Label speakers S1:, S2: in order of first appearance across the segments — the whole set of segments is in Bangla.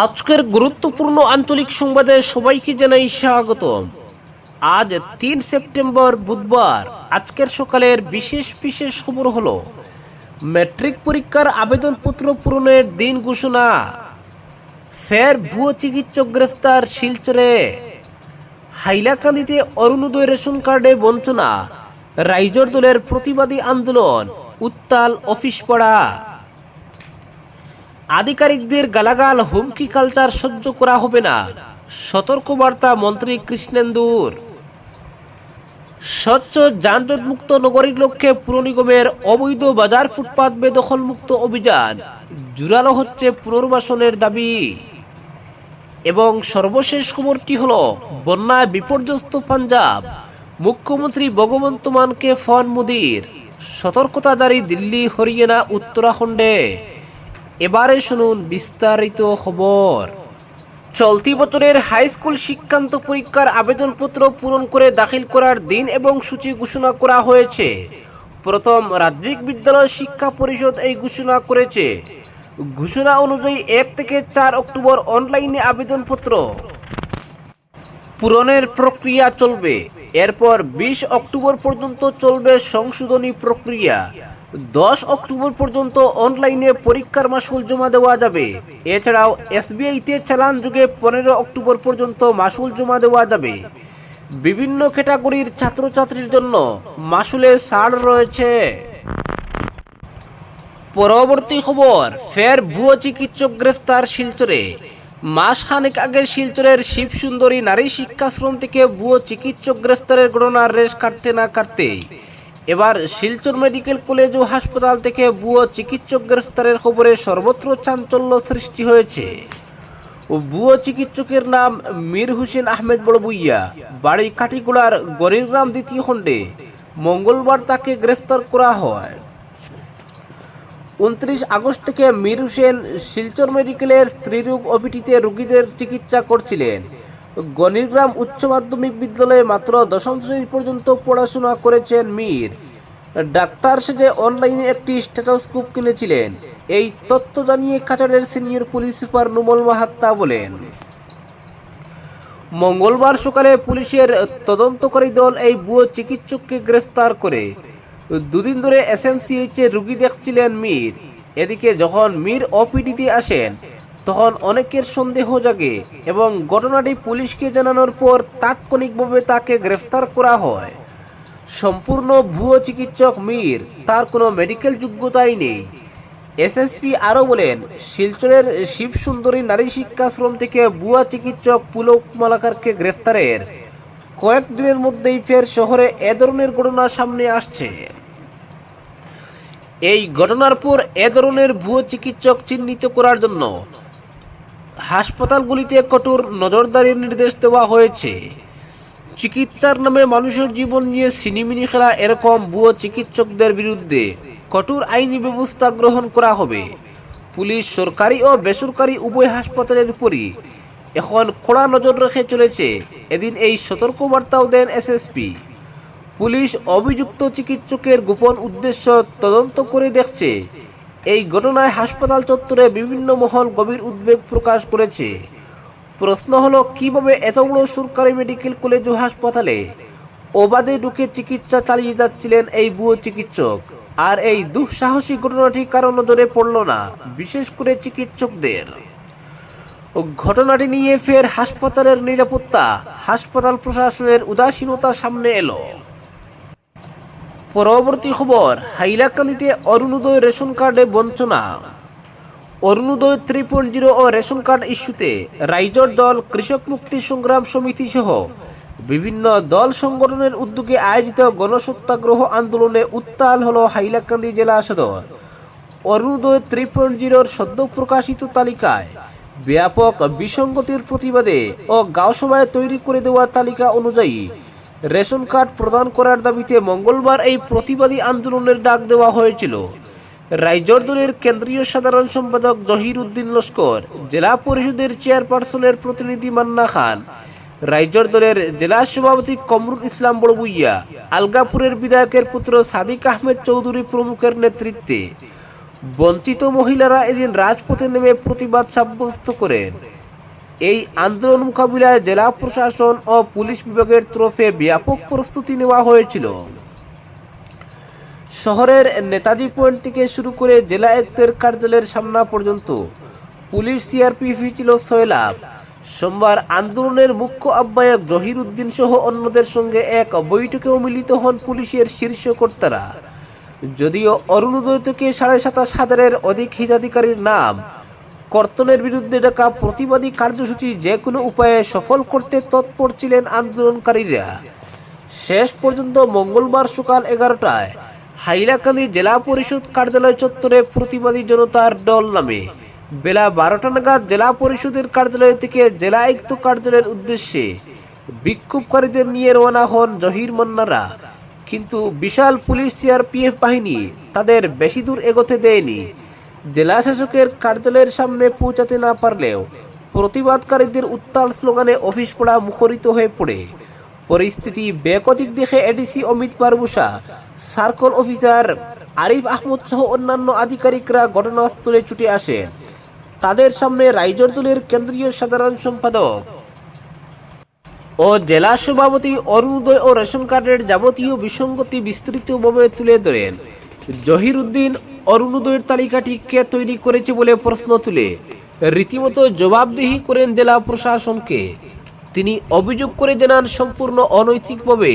S1: আজকের গুরুত্বপূর্ণ আঞ্চলিক সংবাদে সবাইকে জানাই স্বাগতম আজ তিন সেপ্টেম্বর বুধবার, আজকের সকালের বিশেষ বিশেষ খবর হলো ম্যাট্রিক পরীক্ষার আবেদনপত্র পূরণের দিন ঘোষণা, ফের ভুয়ো চিকিৎসক গ্রেফতার শিলচরে, হাইলাকান্দিতে অরুণোদয় রেশন কার্ডে বঞ্চনা, রাইজর দলের প্রতিবাদী আন্দোলন, উত্তাল অফিস পড়া। আধিকারিকদের গালাগাল, হুমকি কালচার সহ্য করা হবে না। সতর্কবার্তা মন্ত্রী কৃষ্ণেন্দুর স্বচ্ছ যানজট মুক্ত নগরীর লক্ষ্যে পুর নিগমের অবৈধ বাজার ফুটপাত বেদখল মুক্ত অভিযান জুড়ালো হচ্ছে পুনর্বাসনের দাবি। এবং সর্বশেষ খবরটি হল, বন্যায় বিপর্যস্ত পাঞ্জাব। মুখ্যমন্ত্রী ভগবন্ত মানকে ফোন মোদির। সতর্কতা জারি দিল্লি, হরিয়ানা, উত্তরাখণ্ডে। এবারে শুনুন বিস্তারিত খবর। চলতি বছরের হাই স্কুল শিক্ষান্ত পরীক্ষার আবেদনপত্র পূরণ করে দাখিল করার দিন এবং সূচি ঘোষণা করা হয়েছে। প্রথম রাজ্যিক বিদ্যালয় শিক্ষা পরিষদ এই ঘোষণা করেছে। ঘোষণা অনুযায়ী এক থেকে চার অক্টোবর অনলাইনে আবেদনপত্র। পূরণের প্রক্রিয়া চলবে। এরপর বিশ অক্টোবর পর্যন্ত চলবে সংশোধনী প্রক্রিয়া। দশ অক্টোবর পর্যন্ত অনলাইনে পরীক্ষার মাসুল জমা দেওয়া যাবে। এছাড়াও এসবিআইতে চালান যুগে পনেরো অক্টোবর পর্যন্ত মাসুল জমা দেওয়া যাবে। বিভিন্ন ক্যাটাগরির ছাত্রছাত্রীর জন্য মাসুলে ছাড় রয়েছে। পরবর্তী খবর, ফের ভুয়ো চিকিৎসক গ্রেফতার শিলচরে। মাস খানেক আগে শিলচরের শিবসুন্দরী নারী শিক্ষাশ্রম থেকে ভুয়ো চিকিৎসক গ্রেফতারের ঘটনার রেশ কাটতে না কাটতে এবার শিলচর মেডিকেল কলেজ ও হাসপাতাল থেকে ভুয়ো চিকিৎসক গ্রেফতারের খবরে সর্বত্র চাঞ্চল্য সৃষ্টি হয়েছে। ভুয়ো চিকিৎসকের নাম মীর হোসেন আহমেদ বড়বুইয়া, বাড়ি কাটিগুলার গরিরগ্রাম দ্বিতীয় খণ্ডে। মঙ্গলবার তাকে গ্রেফতার করা হয়। উনত্রিশ আগস্ট থেকে মীর হোসেন শিলচর মেডিকেলের স্ত্রীরোগ ওপিটিতে রোগীদের চিকিৎসা করছিলেন। গণিরগ্রাম উচ্চ মাধ্যমিক বিদ্যালয়ে মাত্র দশম শ্রেণি পর্যন্ত পড়াশোনা করেছেন মীর। ডাক্তার সেজে অনলাইনে একটি স্ট্যাটাসকোপ কিনেছিলেন। এই তথ্য জানিয়ে কাছাড়ের senior police super Numal Mahatta বলেন, মঙ্গলবার সকালে পুলিশের তদন্তকারী দল এই ভুয়ো চিকিৎসককে গ্রেফতার করে। দুদিন ধরে এস এসএমসিএইচে রুগী দেখছিলেন মীর। এদিকে যখন মীর ওপিডিতে আসেন তখন অনেকের সন্দেহ জাগে এবং ঘটনাটি পুলিশকে জানানোর পর তাৎক্ষণিকভাবে তাকে গ্রেফতার করা হয়। সম্পূর্ণ ভুয়ো চিকিৎসক মীর, তার কোনো মেডিকেল যোগ্যতাই নেই। এসএসপি আরও বলেন, শিলচরের শিবসুন্দরী নারী শিক্ষাশ্রম থেকে ভুয়া চিকিৎসক পুলক মালাকারকে গ্রেফতারের কয়েকদিনের মধ্যেই ফের শহরে এ ধরনের ঘটনা সামনে আসছে। এই ঘটনার পর এ ধরনের ভুয়ো চিকিৎসক চিহ্নিত করার জন্য হাসপাতালগুলিতে কঠোর নজরদারির নির্দেশ দেওয়া হয়েছে। চিকিৎসার নামে মানুষের জীবন নিয়ে সিনিমিনি খেলা এরকম ভুয়ো চিকিৎসকদের বিরুদ্ধে কঠোর আইনি ব্যবস্থা গ্রহণ করা হবে। পুলিশ সরকারি ও বেসরকারি উভয় হাসপাতালের উপরই এখন কড়া নজর রেখে চলেছে। এদিন এই সতর্কবার্তাও দেন এসএসপি। পুলিশ অভিযুক্ত চিকিৎসকের গোপন উদ্দেশ্য তদন্ত করে দেখছে এই ঘটনায় হাসপাতাল চত্বরে বিভিন্ন মহল গভীর উদ্বেগ প্রকাশ করেছে। প্রশ্ন হলো, কীভাবে এত বড় সরকারি মেডিকেল কলেজ ও হাসপাতালে অবাধে ঢুকে চিকিৎসা চালিয়ে যাচ্ছিলেন এই বুয়ো চিকিৎসক? আর এই দুঃসাহসী ঘটনাটি কারও নজরে পড়ল না, বিশেষ করে চিকিৎসকদের। ঘটনাটি নিয়ে ফের হাসপাতালের নিরাপত্তা, হাসপাতাল প্রশাসনের উদাসীনতা সামনে এলো। পরবর্তী খবর, হাইলাকান্দিতে অরুণোদয় রেশন কার্ডে বঞ্চনা। অরুণোদয় থ্রি পয়েন্ট জিরো ও রেশন কার্ড ইস্যুতে রাইজর দল, কৃষক মুক্তি সংগ্রাম সমিতি সহ বিভিন্ন দল সংগঠনের উদ্যোগে আয়োজিত গণসত্যাগ্রহ আন্দোলনে উত্তাল হল হাইলাকান্দি জেলা সদর। অরুণোদয় থ্রি পয়েন্ট জিরোর সদ্য প্রকাশিত তালিকায় ব্যাপক বিসঙ্গতির প্রতিবাদে ও গাঁও সভায় তৈরি করে দেওয়া তালিকা অনুযায়ী রেশন কার্ড প্রদান করার দাবিতে মঙ্গলবার এই প্রতিবাদী আন্দোলনের ডাক দেওয়া হয়েছিল। রাইজর দলের কেন্দ্রীয় সাধারণ সম্পাদক জহির উদ্দিন লস্কর, জেলা পরিষদের চেয়ারপারসনের প্রতিনিধি মান্না খান রাইজর দলের জেলা সভাপতি কমরুল ইসলাম বড়বুইয়া, আলগাপুরের বিধায়কের পুত্র সাদিক আহমেদ চৌধুরী প্রমুখের নেতৃত্বে। বঞ্চিত মহিলারা এদিন রাজপথে নেমে প্রতিবাদ সাব্যস্ত করেন। এই আন্দোলন মোকাবিলায় জেলা প্রশাসন ও পুলিশ বিভাগের তরফে ব্যাপক প্রস্তুতি নেওয়া হয়েছিল। শহরের নেতাজি পয়েন্ট থেকে শুরু করে জেলা আয়ুক্তের কার্যালয়ের সামনা পর্যন্ত পুলিশ সিআরপিএফ ছিল সয়লাভ সোমবার আন্দোলনের মুখ্য আহ্বায়ক জহির উদ্দিন সহ অন্যদের সঙ্গে এক বৈঠকেও মিলিত হন পুলিশের শীর্ষ কর্তারা। যদিও অরুণোদয় থেকে সাড়ে সাতাশ হাজারের অধিক হিতাধিকারীর নাম কর্তনের বিরুদ্ধে ডাকা প্রতিবাদী কার্যসূচি যে কোনো উপায়ে সফল করতে তৎপর ছিলেন আন্দোলনকারীরা। শেষ পর্যন্ত মঙ্গলবার সকাল এগারোটায় হাইলাকান্দি জেলা পরিষদ কার্যালয় চত্বরে প্রতিবাদী জনতার দল নামে বেলা বারোটা নাগাদ জেলা পরিষদের কার্যালয় থেকে জেলা আয়ুক্ত কার্যালয়ের উদ্দেশ্যে বিক্ষোভকারীদের নিয়ে রওনা হন জহির মন্নারা। কিন্তু বিশাল পুলিশ সিআরপিএফ বাহিনী তাদের বেশি দূর এগোতে দেয়নি। জেলা শাসকের কার্যালয়ের সামনে পৌঁছাতে না পারলেও প্রতিবাদকারীদের উত্তাল স্লোগানে অফিস পড়া মুখরিত হয়ে পড়ে। পরিস্থিতি বেকতিক দেখে এডিসি অমিত পারবুসা সার্কল অফিসার আরিফ আহমদ সহ অন্যান্য আধিকারিকরা ঘটনাস্থলে ছুটে আসেন। তাদের সামনে রাইজর দলের কেন্দ্রীয় সাধারণ সম্পাদক ও জেলা সভাপতি অরুণোদয় ও রেশন কার্ডের যাবতীয় বিসঙ্গতি বিস্তৃতভাবে তুলে ধরেন। জহির উদ্দিন অরুণোদয়ের তালিকাটি কে তৈরি করেছে বলে প্রশ্ন তুলে। রীতিমতো জবাবদিহি করেন জেলা প্রশাসনকে। তিনি অভিযোগ করে জানান, সম্পূর্ণ অনৈতিকভাবে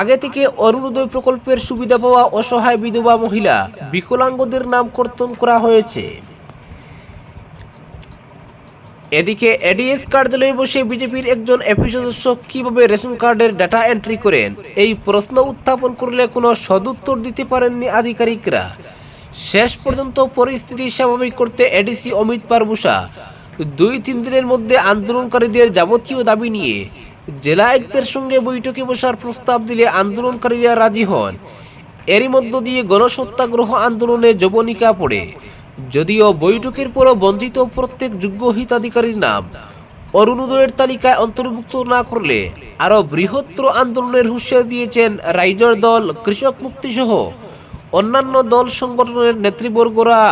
S1: আগে থেকে অরুণোদয় প্রকল্পের সুবিধা পাওয়া অসহায় বিধবা মহিলা বিকলাঙ্গদের নাম কর্তন করা হয়েছে। এদিকে এডিএস কার্যালয়ে বসে বিজেপির একজন এপি সদস্য কীভাবে রেশন কার্ডের ডাটা এন্ট্রি করেন? এই প্রশ্ন উত্থাপন করলে কোনো সদুত্তর দিতে পারেননি আধিকারিকরা। শেষ পর্যন্ত পরিস্থিতি স্বাভাবিক করতে এডিসি অমিত পারবুসা দুই তিন দিনের মধ্যে আন্দোলনকারীদের যাবতীয় দাবি নিয়ে জেলা আয়ুক্তের সঙ্গে বৈঠকে বসার প্রস্তাব দিলে আন্দোলনকারীরা রাজি হন। এরই মধ্য দিয়ে গণসত্যাগ্রহ আন্দোলনে যবনিকা পড়ে। যদিও বৈঠকের পরও বঞ্চিত প্রত্যেক যোগ্য হিতাধিকারীর নাম, অরুণোদয়ের তালিকায় অন্তর্ভুক্ত না করলে আরও বৃহত্তর আন্দোলনের হুঁশিয়ারি দিয়েছেন রাইজর দল, কৃষক মুক্তি সহ অন্যান্য দল সংগঠনের নেতৃবর্গরা।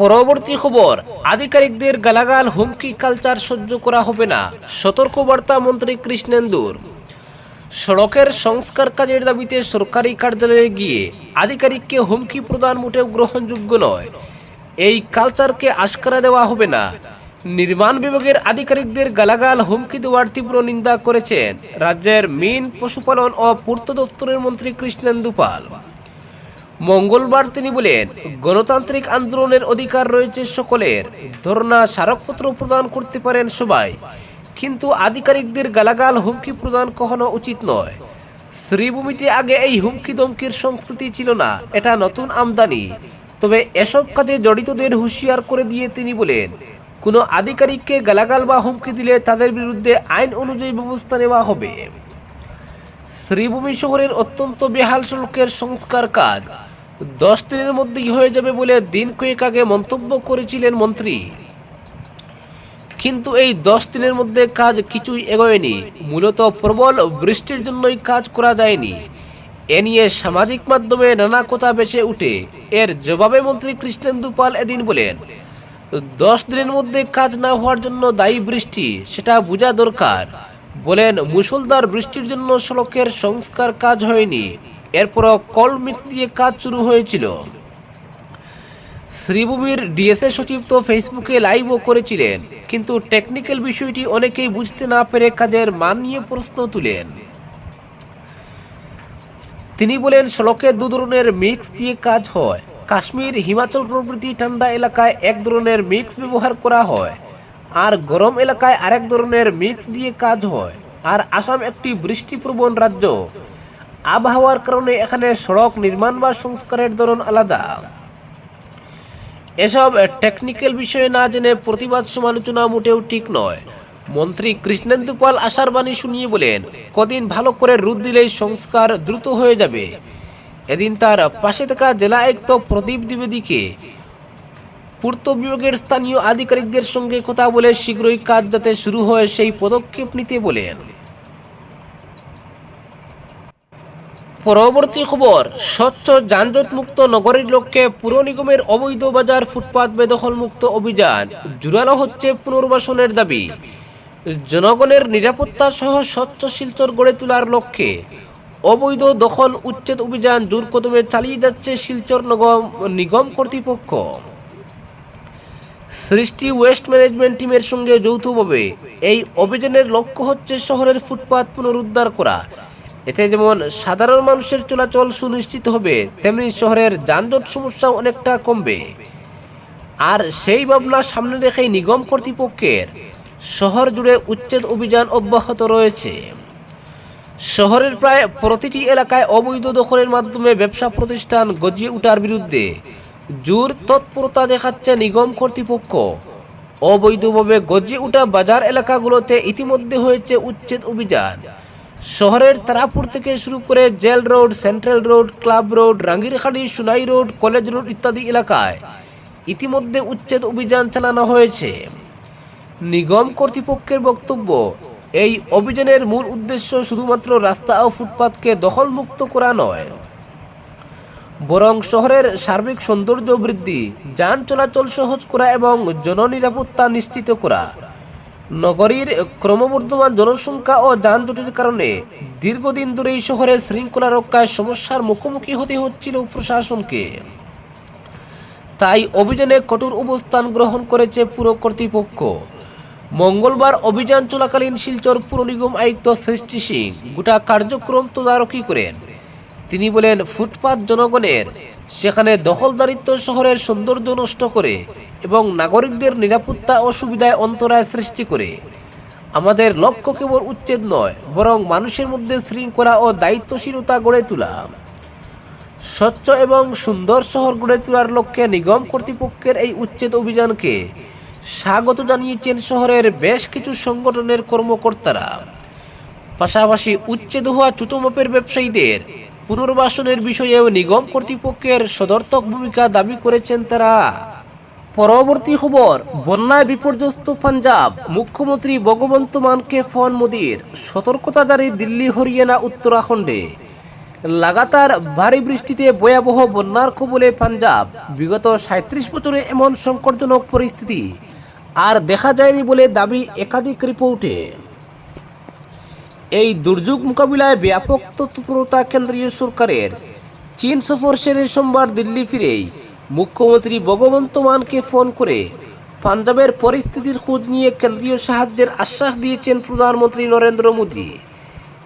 S1: পরবর্তী খবর, আধিকারিকদের গালাগাল, হুমকি, কালচার সহ্য করা হবে না, সতর্কবার্তা মন্ত্রী কৃষ্ণেন্দুর। সড়কের সংস্কার কাজের দাবিতে সরকারি কার্যালয়ে গিয়ে আধিকারিককে হুমকি প্রদান মোটেও গ্রহণযোগ্য নয়। এই কালচারকে আশকারা দেওয়া হবে না। নির্মাণ বিভাগের আধিকারিকদের গালাগাল, হুমকি দেওয়ার তীব্র নিন্দা করেছেন রাজ্যের মিন পশুপালন ও পূর্ত দপ্তরের মন্ত্রী কৃষ্ণেন্দু পাল। মঙ্গলবার তিনি বলেন, গণতান্ত্রিক আন্দোলনের অধিকার রয়েছে সকলের। ধর্ণা স্মারকপত্র প্রদান করতে পারেন সবাই। কিন্তু আধিকারিকদের গালাগাল হুমকি প্রদান কখনো উচিত নয়। শ্রীভূমিতে আগে এই হুমকি দমকির সংস্কৃতি ছিল না, এটা নতুন আমদানি। তবে এসব কাজে জড়িতদের হুঁশিয়ার করে দিয়ে তিনি বলেন, কোনো আধিকারিককে গালাগাল বা হুমকি দিলে তাদের বিরুদ্ধে আইন অনুযায়ী ব্যবস্থা নেওয়া হবে। শ্রীভূমি শহরের অত্যন্ত বেহাল সড়কের সংস্কার কাজ দশ দিনের মধ্যেই হয়ে যাবে বলে দিন কয়েক আগে মন্তব্য করেছিলেন মন্ত্রী। কিন্তু এই দশ দিনের মধ্যে কাজ কিছুই এগোয়নি। মূলত প্রবল বৃষ্টির জন্যই কাজ করা যায়নি। এ নিয়ে সামাজিক মাধ্যমে নানা কথা বেছে উঠে। এর জবাবে মন্ত্রী কৃষ্ণেন্দু পাল এদিন বলেন, দশ দিনের মধ্যে কাজ না হওয়ার জন্য দায়ী বৃষ্টি, সেটা বোঝা দরকার। বলেন মুসলধার বৃষ্টির জন্য সড়কের সংস্কার কাজ হয়নি। এরপরও কল মিক্স দিয়ে কাজ শুরু হয়েছিল। শ্রীভূমির ডিএসএ সচিব তো ফেসবুকে লাইভও করেছিলেন, কিন্তু টেকনিক্যাল বিষয়টি অনেকেই বুঝতে না পেরে কাজের মান নিয়ে প্রশ্ন তুলেন। তিনি বলেন, সড়কে দু ধরনের মিক্স দিয়ে কাজ হয়। কাশ্মীর, হিমাচল প্রভৃতি ঠান্ডা এলাকায় এক ধরনের মিক্স ব্যবহার করা হয়, আর গরম এলাকায় আরেক ধরনের মিক্স দিয়ে কাজ হয়, আর আসাম একটি বৃষ্টিপ্রবণ রাজ্য। আবহাওয়ার কারণে এখানে সড়ক নির্মাণ বা সংস্কারের ধরন আলাদা। এসব টেকনিক্যাল বিষয়ে না জেনে প্রতিবাদ সমালোচনা মোটেও ঠিক নয়। মন্ত্রী কৃষ্ণেন্দু পাল আশার বাণী শুনিয়ে বলেন, কদিন ভালো করে রুদ দিলেই সংস্কার দ্রুত হয়ে যাবে। এদিন তার পাশে থাকা জেলা আয়ুক্ত প্রদীপ দ্বিবেদীকে পূর্ত বিভাগের স্থানীয় আধিকারিকদের সঙ্গে কথা বলে শীঘ্রই কাজ যাতে শুরু হয় সেই পদক্ষেপ নিতে বলেন। পরবর্তী খবর, স্বচ্ছ যানজট মুক্ত নগরীর লক্ষ্যে পুর নিগমের অবৈধ বাজার ফুটপাত বেদখল মুক্ত অভিযান জোরালো হচ্ছে পুনর্বাসনের দাবি। জনগণের নিরাপত্তা সহ স্বচ্ছ শিলচর গড়ে তোলার লক্ষ্যে অবৈধ দখল উচ্ছেদ অভিযান জোর কদমে চালিয়ে যাচ্ছে শিলচর নগম, নিগম কর্তৃপক্ষ। সৃষ্টি ওয়েস্ট ম্যানেজমেন্ট টিমের সঙ্গে যৌথভাবে এই অভিযানের লক্ষ্য হচ্ছে শহরের ফুটপাত পুনরুদ্ধার করা। এতে যেমন সাধারণ মানুষের চলাচল সুনিশ্চিত হবে, তেমনি শহরের যানজট সমস্যা অনেকটা কমবে। আর সেই ভাবনা সামনে রেখেই নিগম কর্তৃপক্ষের শহর জুড়ে উচ্ছেদ অভিযান অব্যাহত রয়েছে। শহরের প্রায় প্রতিটি এলাকায় অবৈধ দখলের মাধ্যমে ব্যবসা প্রতিষ্ঠান গজিয়ে ওঠার বিরুদ্ধে জোর তৎপরতা দেখাচ্ছে নিগম কর্তৃপক্ষ। অবৈধভাবে গজিয়ে ওঠা বাজার এলাকাগুলোতে ইতিমধ্যে হয়েছে উচ্ছেদ অভিযান। শহরের তারাপুর থেকে শুরু করে jail road, central road, club road Rangirkhari Sunai road, college road ইত্যাদি এলাকায় ইতিমধ্যে উচ্ছেদ অভিযান চালানো হয়েছে। নিগম কর্তৃপক্ষের বক্তব্য, এই অভিযানের মূল উদ্দেশ্য শুধুমাত্র রাস্তা ও ফুটপাতকে দখলমুক্ত করা নয়, বরং শহরের সার্বিক সৌন্দর্য বৃদ্ধি, যান চলাচল সহজ করা এবং জননিরাপত্তা নিশ্চিত করা। নগরীর ক্রমবর্ধমান জনসংখ্যা ও যানজটের কারণে দীর্ঘদিন ধরেই শহরে শৃঙ্খলা রক্ষায় সমস্যার মুখোমুখি হতে হচ্ছিল প্রশাসনকে। তাই অভিযানে কঠোর অবস্থান গ্রহণ করেছে পুর কর্তৃপক্ষ। মঙ্গলবার অভিযান চলাকালীন শিলচর পুর নিগম আয়ুক্ত সৃষ্টি সিং গোটা কার্যক্রম তদারকি করেন। তিনি বলেন, ফুটপাত জনগণের সেখানে দখলদারিত্ব শহরের সৌন্দর্য নষ্ট করে এবং নাগরিকদের নিরাপত্তা ও সুবিধায় অন্তরায় সৃষ্টি করে। আমাদের লক্ষ্য কেবল উচ্ছেদ নয়, বরং মানুষের মধ্যে শৃঙ্খলা ও দায়িত্বশীলতা গড়ে তোলা। স্বচ্ছ এবং সুন্দর শহর গড়ে তোলার লক্ষ্যে নিগম কর্তৃপক্ষের এই উচ্ছেদ অভিযানকে স্বাগত জানিয়েছেন শহরের বেশ কিছু সংগঠনের কর্মকর্তারা। পাশাপাশি উচ্ছেদ হওয়া ছোট ব্যবসায়ীদের পুনর্বাসনের বিষয়েও নিগম কর্তৃপক্ষের সদর্থক ভূমিকা দাবি করেছেন তারা। পরবর্তী খবর, বন্যায় বিপর্যস্ত পাঞ্জাব। মুখ্যমন্ত্রী ভগবন্ত মানকে ফোন মোদির সতর্কতা জারি দিল্লি, হরিয়ানা, উত্তরাখণ্ডে। লাগাতার ভারী বৃষ্টিতে ভয়াবহ বন্যার কবলে পাঞ্জাব। বিগত সাঁত্রিশ বছরে এমন সংকটজনক পরিস্থিতি। আর দেখা যায়নি বলে দাবি একাধিক রিপোর্টে। এই দুর্যোগ মোকাবিলায় ব্যাপক তৎপরতা কেন্দ্রীয় সরকারের। চীন সফর সেরে সোমবার দিল্লি ফিরেই মুখ্যমন্ত্রী ভগবন্ত মানকে ফোন করে পাঞ্জাবের পরিস্থিতির খোঁজ নিয়ে কেন্দ্রীয় সাহায্যের আশ্বাস দিয়েছেন প্রধানমন্ত্রী নরেন্দ্র মোদী।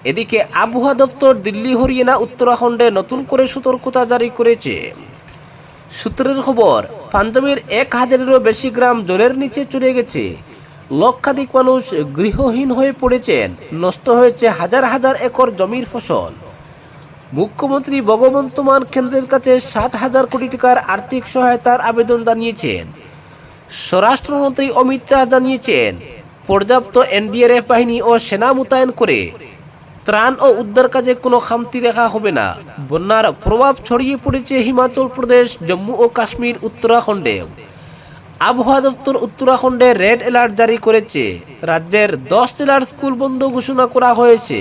S1: এদিকে আবহাওয়া দপ্তর দিল্লি, হরিয়ানা, উত্তরাখণ্ডে নতুন করে সতর্কতা জারি করেছে। সূত্রের খবর, পাঞ্জাবের এক হাজারেরও বেশি গ্রাম জলের নিচে চলে গেছে। লক্ষাধিক মানুষ গৃহহীন হয়ে পড়েছেন, নষ্ট হয়েছে হাজার হাজার একর জমির ফসল। মুখ্যমন্ত্রী ভগবন্ত মান কেন্দ্রের কাছে ষাট হাজার কোটি টাকার আর্থিক সহায়তার আবেদন জানিয়েছেন। স্বরাষ্ট্রমন্ত্রী অমিত শাহ জানিয়েছেন, পর্যাপ্ত এনডিআরএফ বাহিনী ও সেনা মোতায়েন করে ত্রাণ ও উদ্ধার কাজে কোনো খামতি রাখা হবে না। বন্যার প্রভাব ছড়িয়ে পড়েছে হিমাচল প্রদেশ, জম্মু ও কাশ্মীর উত্তরাখণ্ডে আবহাওয়া দপ্তর উত্তরাখণ্ডে রেড অ্যালার্ট জারি করেছে। রাজ্যের দশ জেলার স্কুল বন্ধ ঘোষণা করা হয়েছে।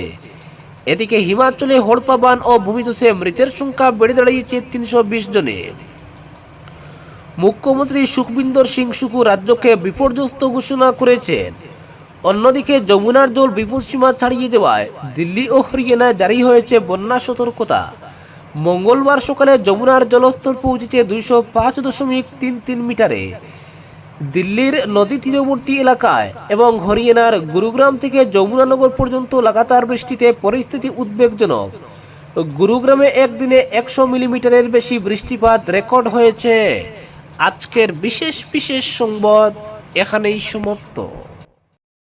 S1: এদিকে হিমাচলে হড়পাবান ও ভূমিধসে মৃতের সংখ্যা বেড়ে দাঁড়িয়েছে তিনশো বিশ জনে। মুখ্যমন্ত্রী সুখবিন্দর সিং সুকু রাজ্যকে বিপর্যস্ত ঘোষণা করেছেন। অন্যদিকে যমুনার জল বিপদসীমা ছাড়িয়ে যাওয়ায় দিল্লি ও হরিয়ানায় জারি হয়েছে বন্যা সতর্কতা। মঙ্গলবার সকালে যমুনার জলস্তর পৌঁছেছে দুইশো পাঁচ দশমিক তিন তিন মিটারে। দিল্লির নদী তীরবর্তী এলাকায় এবং হরিয়ানার গুরুগ্রাম থেকে যমুনানগর পর্যন্ত লাগাতার বৃষ্টিতে পরিস্থিতি উদ্বেগজনক। গুরুগ্রামে একদিনে একশো মিলিমিটারের বেশি বৃষ্টিপাত রেকর্ড হয়েছে। আজকের বিশেষ বিশেষ সংবাদ এখানেই সমাপ্ত।